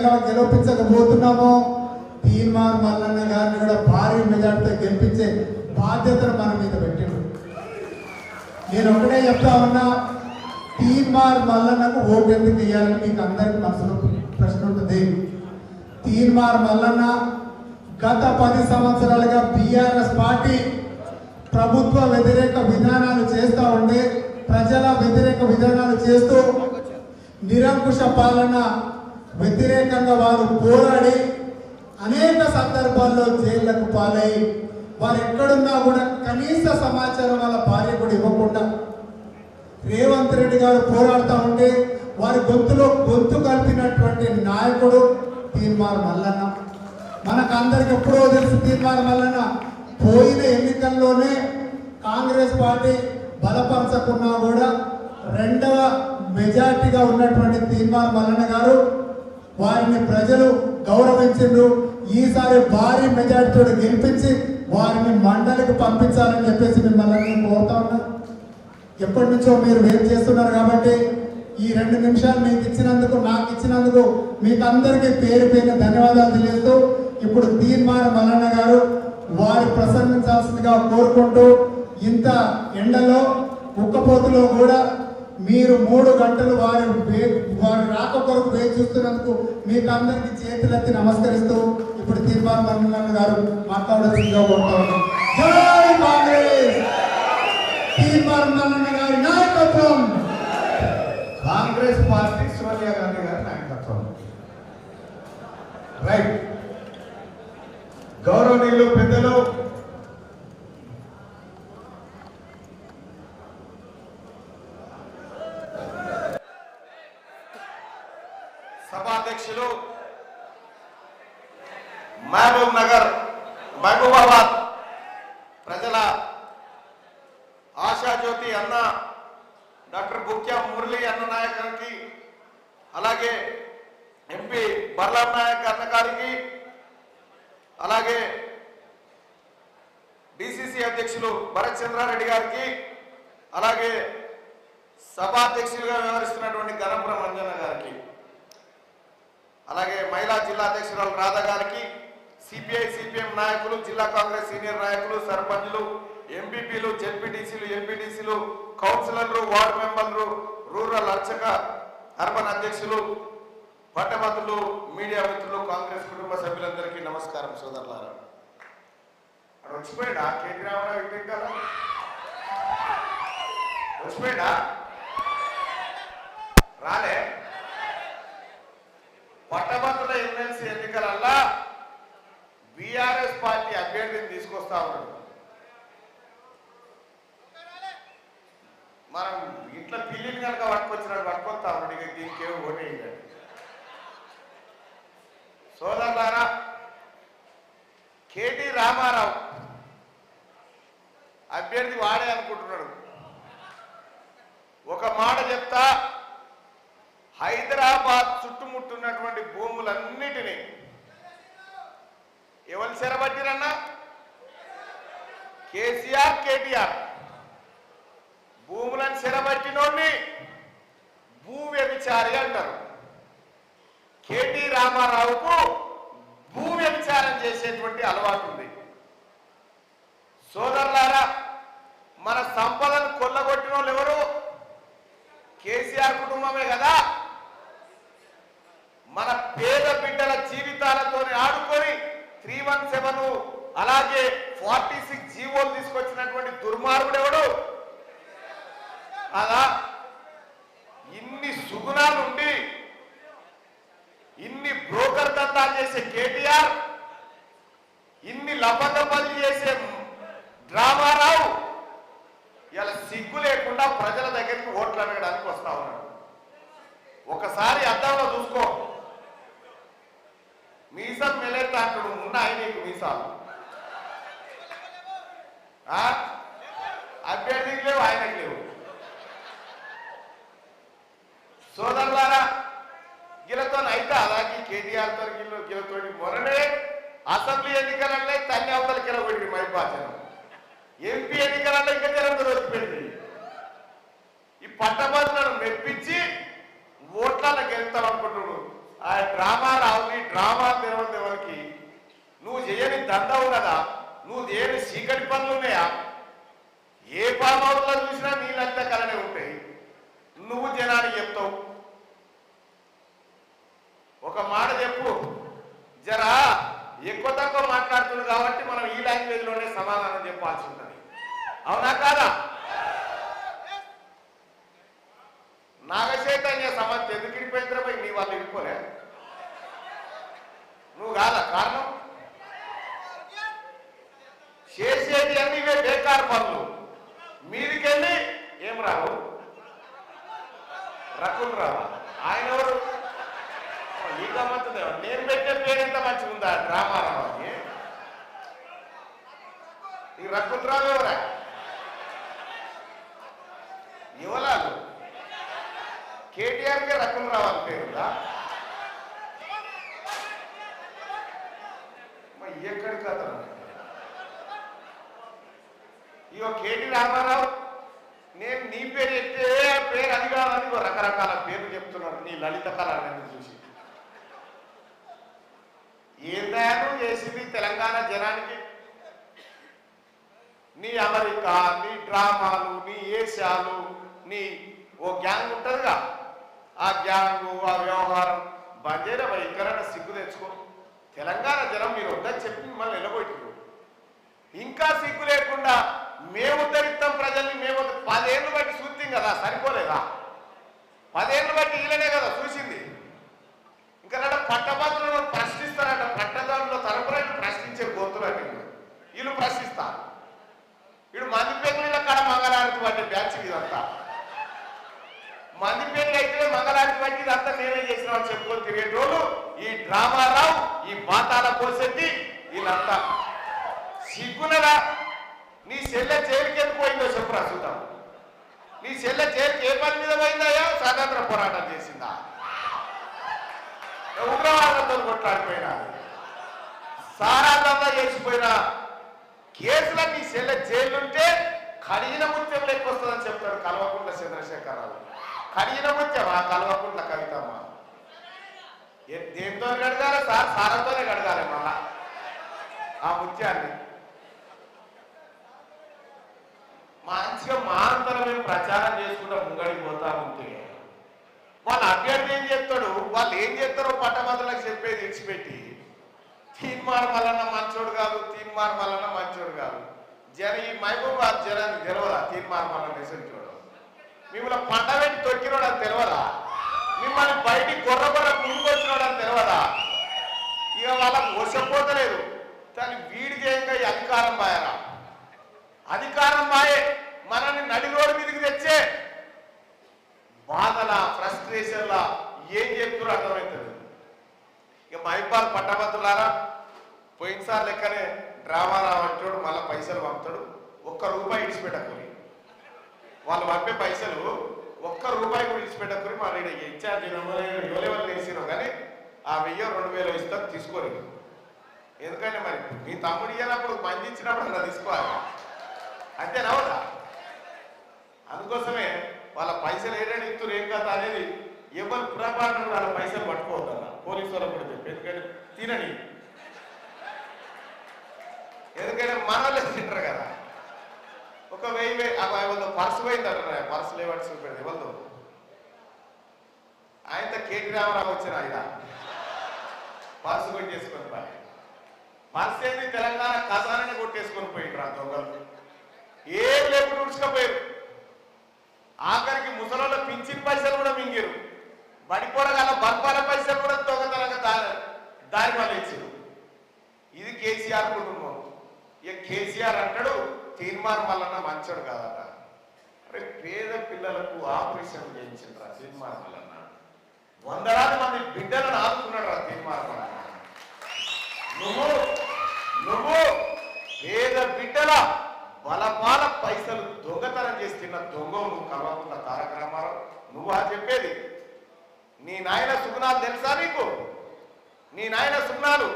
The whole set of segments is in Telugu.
ఎలా గెలిపించకపోతున్నామో తీర్మార్ మల్లన్న గారిని కూడా భారీ మెజార్టీతో గెలిపించే బాధ్యతను మన మీద పెట్టిండు. నేను ఒకటే చెప్తా ఉన్నా తీర్మార్ మల్లన్నకు ఓటు ఎందుకు ఇవ్వాలని మీకు అందరికీ మనసులో ప్రశ్న ఉంటుంది. తీర్మార్ మల్లన్న గత పది సంవత్సరాలుగా బీఆర్ఎస్ పార్టీ ప్రభుత్వ వ్యతిరేక విధానాలు చేస్తూ ఉండే ప్రజల వ్యతిరేక విధానాలు చేస్తూ నిరంకుశ పాలన వ్యతిరేకంగా వారు పోరాడి అనేక సందర్భాల్లో జైళ్ళకు పాలై వారు ఎక్కడున్నా కూడా కనీస సమాచారం వాళ్ళ భార్య కూడా ఇవ్వకుండా రేవంత్ రెడ్డి గారు పోరాడుతూ ఉంటే వారి గొంతులో గొంతు కలిపినటువంటి నాయకుడు తీర్మార్ మల్లన్న. మనకు అందరికి ఎప్పుడో తెలుసు తీర్మార్ మల్లన్న. పోయిన ఎన్నికల్లోనే కాంగ్రెస్ పార్టీ బలపరచకున్నా కూడా రెండవ మెజార్టీగా ఉన్నటువంటి తీర్మార్ మల్లన్న గారు వారిని ప్రజలు గౌరవించిండ్రు. ఈసారి భారీ మెజార్టీతో గెలిపించి వారిని మండలికి పంపించాలని చెప్పేసి మిమ్మల్ని కోరుతా ఉన్నా. ఎప్పటి నుంచో మీరు వెయిట్ చేస్తున్నారు కాబట్టి ఈ రెండు నిమిషాలు మీకు ఇచ్చినందుకు నాకు ఇచ్చినందుకు మీకు అందరికీ పేరు పేరు ధన్యవాదాలు తెలియజేస్తూ ఇప్పుడు తీర్మాన మల్లన్న గారు వారి ప్రసంగించాల్సిందిగా కోరుకుంటూ ఇంత ఎండలో ఉక్కపోతులో కూడా మీరు మూడు గంటలు వారి వారు వారి రాక కొరకు వేచి చూస్తున్నందుకు మీకు అందరికీ చేతులెత్తి నమస్కరిస్తూ ఇప్పుడు తీర్మాన మల్లన్న గారు మాట్లాడాల్సిందిగా కోరుతా జై కాంగ్రెస్! గారి నాయకత్వం! కాంగ్రెస్ పార్టీ సోనియా గాంధీ గారి నాయకత్వం. రైట్. గౌరవనీయులు పెద్దలు మురళి అలాగే ఎంపీ బర్లాం నాయక్ అన్న గారికి అలాగే డిసిసి అధ్యక్షులు భరత్ చంద్రారెడ్డి గారికి అలాగే సభాధ్యక్షులుగా వ్యవహరిస్తున్నటువంటి గణపురం అంజన గారికి అలాగే మహిళా జిల్లా అధ్యక్షురాలు రాధా గారికి సిపిఐ సిపిఎం నాయకులు జిల్లా కాంగ్రెస్ సీనియర్ నాయకులు సర్పంచ్లు ఎంపీపీలు జెడ్పీటీసీలు ఎంపీటీసీలు కౌన్సిలర్లు వార్డు మెంబర్లు రూరల్ అర్చక అర్బన్ అధ్యక్షులు పట్టభద్రులు మీడియా మిత్రులు కాంగ్రెస్ కుటుంబ సభ్యులందరికీ నమస్కారం సోదరులారా. అక్కడ వచ్చిపోయాడా కేటీ రామారావు ఇంటికి కదా. రాలే. పట్టభద్రుల ఎమ్మెల్సీ ఎన్నికలల్లా బీఆర్ఎస్ పార్టీ అభ్యర్థిని తీసుకొస్తా ఉన్నాడు మనం ఇంట్లో పిల్లిని కనుక పట్టుకొచ్చినాడు పట్టుకొస్తా ఉన్నాడు ఇక దీనికి ఏమి ఓటేయండి సోదరులారా కేటీ రామారావు అభ్యర్థి వాడే అనుకుంటున్నాడు. ఒక మాట చెప్తా హైదరాబాద్ చుట్టుముట్టున్నటువంటి భూములన్నిటినీ ఎవరు సెరబట్టిరన్నా? కేసీఆర్ కేటీఆర్ భూములను చెరబట్టినోడిని భూ వ్యభిచారి అంటారు. కేటీ రామారావుకు భూ వ్యభిచారం చేసేటువంటి అలవాటు ఉంది. సోదరులారా మన సంపదను కొల్లగొట్టిన వాళ్ళు ఎవరు? కేసీఆర్ కుటుంబమే కదా. మన పేద బిడ్డల జీవితాలతో ఆడుకొని త్రీ వన్ సెవెన్ అలాగే ఫార్టీ సిక్స్ జీవోలు తీసుకొచ్చినటువంటి దుర్మార్గుడు ఎవడు? అలా ఇన్ని సుగుణాలుండి ఇన్ని బ్రోకర్ దందాలు చేసే కేటీఆర్ ఇన్ని లబ్బదబ్బలు చేసే డ్రామారావు ఇలా సిగ్గు లేకుండా ప్రజల దగ్గరికి ఓట్లు అడగడానికి వస్తా ఉన్నాడు. ఒకసారి అద్దంలో చూసుకో. మీసం మెలెత్త అంటుడు ఉన్నాయి నీకు మీసాలు. వదిలిపెట్టింది. ఈ పట్టభద్రులను మెప్పించి ఓట్లలో గెలుస్తామనుకుంటున్నాడు ఆ డ్రామా రావుని డ్రామా తెరవని ఎవరికి నువ్వు చేయని దండవు కదా నువ్వు చేయని చీకటి పనులు ఉన్నాయా? ఏ పామౌట్లో చూసినా నీళ్ళంతా కలనే ఉంటాయి. నువ్వు జనానికి చెప్తావు. ఒక మాట చెప్పు. జరా ఎక్కువ తక్కువ మాట్లాడుతుంది కాబట్టి మనం ఈ లాంగ్వేజ్లోనే సమాధానం చెప్పాల్సి ఉంటుంది. అవునా కాదా నాగచైతన్య సమంతి ఎందుకు ఇడిపోయిందిరా పోయి నీ వాళ్ళు ఇడిపోలే నువ్వు కాదా కారణం చేసేది అన్ని ఇవే బేకార్ పనులు మీదికెళ్ళి ఏం రావు రకుల్ రావా ఆయన ఎవరు ఈ గమ్మత్తుదే నేను పెట్టే పేరు ఎంత మంచిగా ఉందా డ్రామారావు అని ఈ రకుల్ రావు ఎవరా యువలాలు కేటీఆర్కే కే రకుల్ రావు అని పేరుందా ఎక్కడికి అతను ఇగో కేటీ రామారావు నేను నీ పేరు ఎత్తే పేరు అది కాదని రకరకాల పేర్లు చెప్తున్నారు నీ లలిత కళ చూసి? ఏందా చేసింది? తెలంగాణ జనానికి నీ అమెరికా నీ డ్రామాలు నీ ఏషాలు నీ ఓ గ్యాంగ్ ఉంటుందిగా. ఆ గ్యాంగ్ ఆ వ్యవహారం బంజేర వైకరణ సిగ్గు తెచ్చుకో తెలంగాణ జనం మీరు వద్దని చెప్పి మిమ్మల్ని నిలబెట్టుకో ఇంకా సిగ్గు లేకుండా మేము ఉద్ధరిస్తాం ప్రజల్ని మేము పదేళ్ళు బట్టి చూస్తాం కదా సరిపోలేదా? పదేళ్ళు బట్టి వీళ్ళనే కదా చూసింది. ఇంకా నన్ను పట్టభద్రులను ప్రశ్నిస్తారంట పట్టదారులో తరపున ప్రశ్నించే గొంతులని వీళ్ళు ప్రశ్నిస్తారు వీడు మంది పెళ్ళిళ్ళ కాడ మంగళారతి పట్టే బ్యాచ్ ఇదంతా మంది పెళ్ళి అయితే మంగళారతి పట్టి ఇదంతా నేనే చేసిన వాళ్ళు చెప్పుకొని తిరిగేటోళ్ళు ఈ డ్రామారావు ఈ పోసేది వీళ్ళంతా. సిగ్గునరా నీ చెల్లె జైలుకి ఎందుకు పోయిందో చెప్పురా చూద్దాం నీ చెల్లె జైలుకి ఏ పని మీద పోయిందయ్యా? స్వాతంత్ర పోరాటం చేసిందా? ఉగ్రవాదంతో కొట్లాడిపోయినా? సారా చేసిపోయినా? కేసులో నీ చెల్లె జైలుంటే కడిగిన ముత్యం లెక్క వస్తుందని చెప్తాడు కల్వకుంట్ల చంద్రశేఖరరావు. కడిగిన ముత్యం ఆ కల్వకుంట్ల కవితమ్మ. దేంతో కడగాలి సార్ సారంతోనే కడగాలి మళ్ళా. ఆ ముత్యాన్ని. మంచిగా మాంతర మేము ప్రచారం చేసుకుంటా ముంగడికి పోతా ఉంటే. వాళ్ళ అభ్యర్థి ఏం చెప్తాడు వాళ్ళు ఏం చేస్తారో పట్టభద్రులకు చెప్పేది ఇచ్చిపెట్టి తీన్మార్ వలన మంచోడు కాదు తీన్మార్ వలన మంచోడు కాదు. జన ఈ మహబూబాద్ జనానికి తెలియదా తీన్మార్ మల్లన్న ఎసంటోడు మిమ్మల్ని పంట పెట్టి తొక్కినోడు తెలియదా మిమ్మల్ని బయటికి కొర్ర కొర్ర ముందుకొచ్చినోడు అని తెలియదా ఇక వాళ్ళకు వసపోతలేదు కానీ వీడికి అధికారం బాయరా అధికారం మాయే. మనల్ని నడి రోడ్డు మీదకి తెచ్చే. బాధల ఫ్రస్ట్రేషన్ల ఏం చెప్తున్నారు అర్థమవుతుంది ఇక మైపాల్ పట్టభద్రులారా పోయినసారి లెక్కనే డ్రామా రావంటాడు మళ్ళీ పైసలు పంపుతాడు. ఒక్క రూపాయి ఇడిచిపెట్టకూరి. వాళ్ళు పంపే పైసలు ఒక్క రూపాయి కూడా ఇడిచిపెట్టకూరి మా నేను ఇన్ఛార్జ్ ఎవరెవరు వేసినాం కానీ ఆ వెయ్యి రెండు వేలు ఇస్తాం తీసుకోరు ఎందుకంటే మరి మీ తమ్ముడు ఇయ్యనప్పుడు బంధించినప్పుడు అలా తీసుకోవాలి. అంతేనా అవునా అందుకోసమే వాళ్ళ పైసలు ఏడాడు ఇస్తున్నారు ఏం కదా అనేది ఎవరు పురపాటు వాళ్ళ పైసలు పట్టుకోవద్దా పోలీసు వాళ్ళకు కూడా చెప్పి. ఎందుకంటే తినని. ఎందుకంటే మన తింటారు కదా. ఒక వెయ్యి వెయ్యి ఆ వాళ్ళు పర్సు పోయింది అంటారు పర్సు లేవని చూపెడదు ఎవరు ఆయనతో కేటీ రామారావు వచ్చిన ఆయన. పర్సు కొట్టేసుకొని పోయి పర్సు ఏంది? తెలంగాణ ఖజానాన్ని కొట్టేసుకొని పోయిండ్రు ఆ దొంగలు. ఏం లేకుండా ఉడుచుకపోయారు. ఆఖరికి ముసలోళ్ళ పింఛన్ పైసలు కూడా మింగారు. పడిపోవడం బర్పాల పైసలు కూడా దొంగతనంగా దారి దారి వల్ల ఇది కేసీఆర్ కుటుంబం. ఇక కేసీఆర్ అంటాడు తీర్మానం వలన మంచోడు కాదట. అరే పేద పిల్లలకు ఆపరేషన్ చేయించిండ్రా తీర్మానం వలన వందలాది మంది బిడ్డలను ఆదుకున్నాడు రా తీర్మానం వలన నువ్వు నువ్వు పేద బిడ్డల బలపాల పైసలు దొంగతనం చేస్తున్న దొంగ నువ్వు కలవకుండా తారక రామారావు నువ్వు ఆ చెప్పేది. నీ నాయన సుగుణాలు తెలుసా నీకు? నీ నాయన సుగుణాలు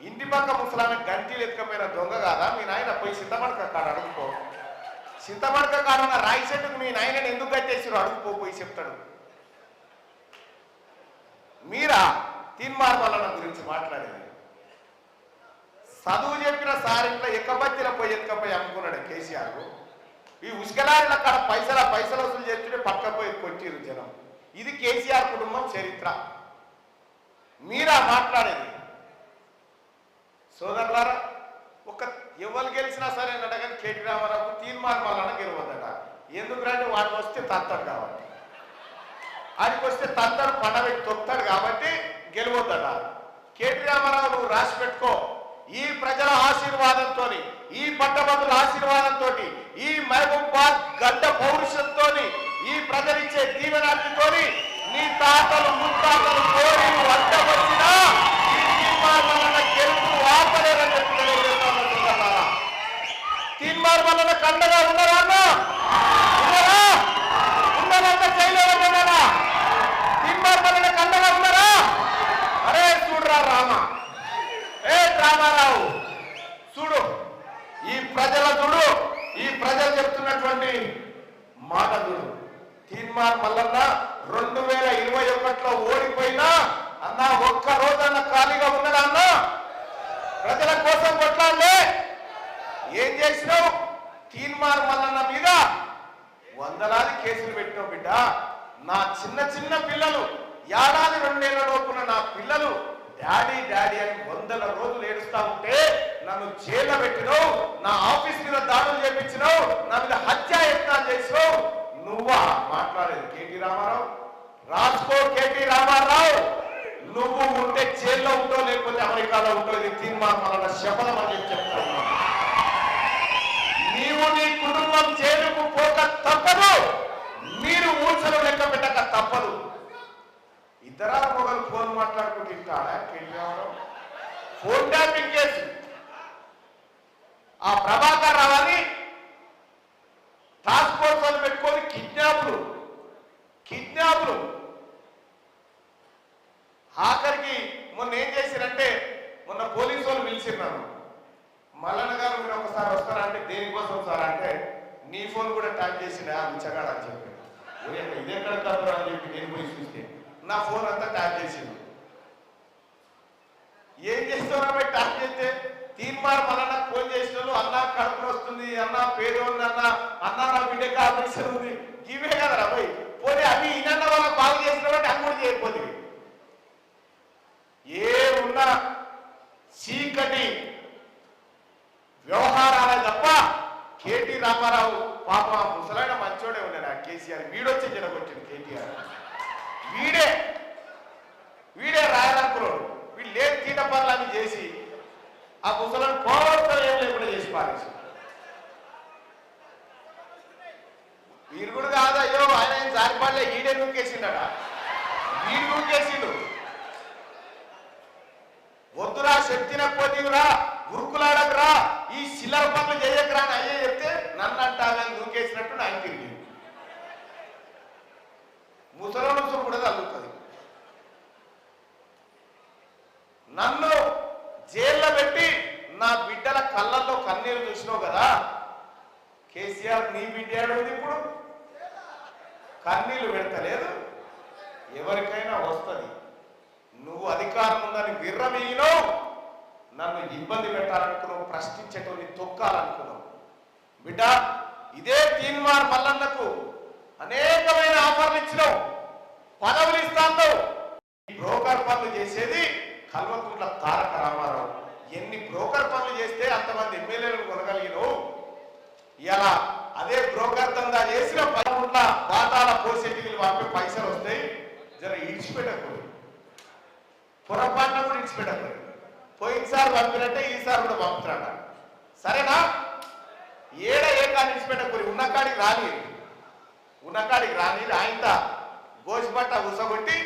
ఇంటి పక్క ముసలామె గంటీలు ఎత్తుకపోయిన దొంగ కాదా? మీ నాయన పోయి సింతపడక కాడ అడుగుకో చింతమడక కాడున్న రాయి చెట్టుకు మీ నాయనని ఎందుకు కట్టేసారు అడుగుపో పోయి చెప్తాడు. మీరా తీన్మార్ మల్లన్న గురించి మాట్లాడేది? చదువు చెప్పిన సార్ ఇంట్లో ఎక్కబత్తిన పోయి ఎక్కపోయి అమ్ముకున్నాడు కేసీఆర్. ఈ ఉసుకలారిన కాడ పైసల పైసలు వసూలు చేస్తుంటే పక్కపోయి కొట్టిరు జనం. ఇది కేసీఆర్ కుటుంబం చరిత్ర. మీరా మాట్లాడేది? సోదరులారా ఒక ఎవరు గెలిచినా సరే అడగని కేటీ రామారావు తీర్మానం వలన గెలవద్దట. ఎందుకంటే వాడు వస్తే తత్తడు కాబట్టి. ఆడికి వస్తే తత్తడు పండబెట్టి తొక్తాడు కాబట్టి గెలవద్దట. కేటీ రామారావు నువ్వు రాసి పెట్టుకో. ఈ ప్రజల ఆశీర్వాదంతో ఈ పట్టభద్రుల ఆశీర్వాదంతో ఈ మహబూబాద్ గడ్డ పౌరుషంతో ఈ ప్రజలిచ్చే దీవెనాటితో నీ తాతలు ముత్తాతలు కోరి వంట వచ్చినా ఈ తీర్మానం ఆపలేరని చెప్పి తెలియజేస్తాను సోదరులారా. తీన్మార్ వలన కండగా ఉన్నారా అన్న ఉన్నారా ఉన్నారంటే చేయలేదన్నారా తీన్మార్ వలన కండగా ఉన్నారా అరే చూడరా రామ ఏ రామారావు చూడు ఈ ప్రజల చూడు ఈ ప్రజలు చెప్తున్నటువంటి మాట చూడు తీన్మార్ మల్లన్న రెండు వేల ఇరవై ఒకటిలో ఓడిపోయినా అన్న ఒక్క రోజన్న ఖాళీగా ఉన్నదా అన్న ప్రజల కోసం కొట్లాడలే ఏం చేసినావు? తీన్మార్ మల్లన్న మీద వందలాది కేసులు పెట్టినావు బిడ్డ. నా చిన్న చిన్న పిల్లలు ఏడాది రెండేళ్ళ లోపున నా పిల్లలు డాడీ డాడీ అని వందల రోజులు ఏడుస్తా ఉంటే నన్ను జైల్లో పెట్టినావు నా ఆఫీస్ మీద దాడులు చేపించినావు నా మీద హత్య యత్నాలు చేసినావు. నువ్వా? మాట్లాడేది కేటీ రామారావు? రాసుకో కేటీ రామారావు? నువ్వు ఉంటే అమెరికాలో ఉంటావు తీర్మానం వలన శపథం అని చెప్తాను నీవు నీ కుటుంబం జైలుకు పోక తప్పదు మీరు ఊచలు లెక్క పెట్టక తప్పదు. ఇద్దరా మొగలు ఫోన్ మాట్లాడుకుంటూ ఇస్తాడా ఫోన్ ట్యాపింగ్ కేసు. ఆ ప్రభాకర్ రావాలి టాస్క్ ఫోర్స్ అని పెట్టుకొని కిడ్నాపులు కిడ్నాపులు. ఆఖరికి మొన్న ఏం చేశారంటే మొన్న పోలీసు వాళ్ళు పిలిచిన్నాను మల్లన్న గారు మీరు ఒకసారి వస్తారా అంటే దేనికోసం సార్ అంటే నీ ఫోన్ కూడా ట్యాప్ చేసిండే ఆ అని చెప్పి. ఓయమ్మ, ఇది అని చెప్పి నేను పోయి చూస్తే నా ఫోన్ అంతా ట్యాప్ చేసింది ఏం చేస్తావు ట్యాప్ చేస్తే? తీర్మార్ మల్లన్న ఫోన్ చేసిన అన్న కడుపున వస్తుంది అన్న పేరు ఉంది అన్న అన్న నా బిడ్డకి ఆపరేషన్ ఉంది. ఇవే కదా పోయి పోనీ అవి ఈయనన్న వాళ్ళకి బాగు చేసిన బట్టి అవి కూడా చేయకపోతే ఏ ఉన్నా చీకటి వ్యవహారాలే తప్ప కేటీ రామారావు పాప ముసలైన మంచోడే ఉన్నాడు ఆ కేసీఆర్ వీడొచ్చి జడగొట్టిండు కేటీఆర్ వీడే వీడే రాయాలనుకున్నాడు వీడు లేదు తీట పనులు చేసి ఆ ముసలను కోరతో ఏం లేకుండా చేసి పారేసి వీరు కూడా కాదు అయ్యో ఆయన ఏం జారిపాడలే ఈడే నూకేసిండట. వీడు నూకేసిండు. వద్దురా శక్తి నక్కువరా గురుకులాడకురా ఈ చిల్లర పనులు చేయకరా అని అయ్యే చెప్తే నన్ను అంటానని నూకేసినట్టు నాకు తిరిగి. ముసల కూడా తగ్గుతుంది. నన్ను జైల్లో పెట్టి నా బిడ్డల కళ్ళల్లో కన్నీరు చూసినావు కదా కేసీఆర్ నీ బిడ్డ ఇప్పుడు? కన్నీళ్ళు పెడతలేదు. ఎవరికైనా వస్తుంది. నువ్వు అధికారం ఉందని విర్రమీగినావు నన్ను ఇబ్బంది పెట్టాలనుకున్నావు ప్రశ్నించేటోని తొక్కాలనుకున్నావు. బిడ్డ ఇదే తీన్మార్ మల్లన్నకు అనేకమైన ఆఫర్లు ఇచ్చినావు. పదవులు ఇస్తాను ఈ బ్రోకర్ పనులు చేసేది కల్వకుంట్ల తారక రామారావు. ఎన్ని బ్రోకర్ పనులు చేస్తే అంతమంది ఎమ్మెల్యేలను కొనగలిగినావు? ఇలా అదే బ్రోకర్ దందా చేసిన పదవుల బాటాల పోసేటికి పంపే పైసలు వస్తాయి. జర ఇడిచిపెట్టకూడదు. పొరపాటున కూడా ఇడిచిపెట్టకూడదు. పోయినసారి పంపినట్టే ఈసారి కూడా పంపుతాడ సరేనా? ఏడ ఏ కాడి ఇడిచిపెట్టకూడదు. ఉన్న కాడికి రాని ఉన్న రాని ఆయన గోసిపట్ట ఉసగొట్టి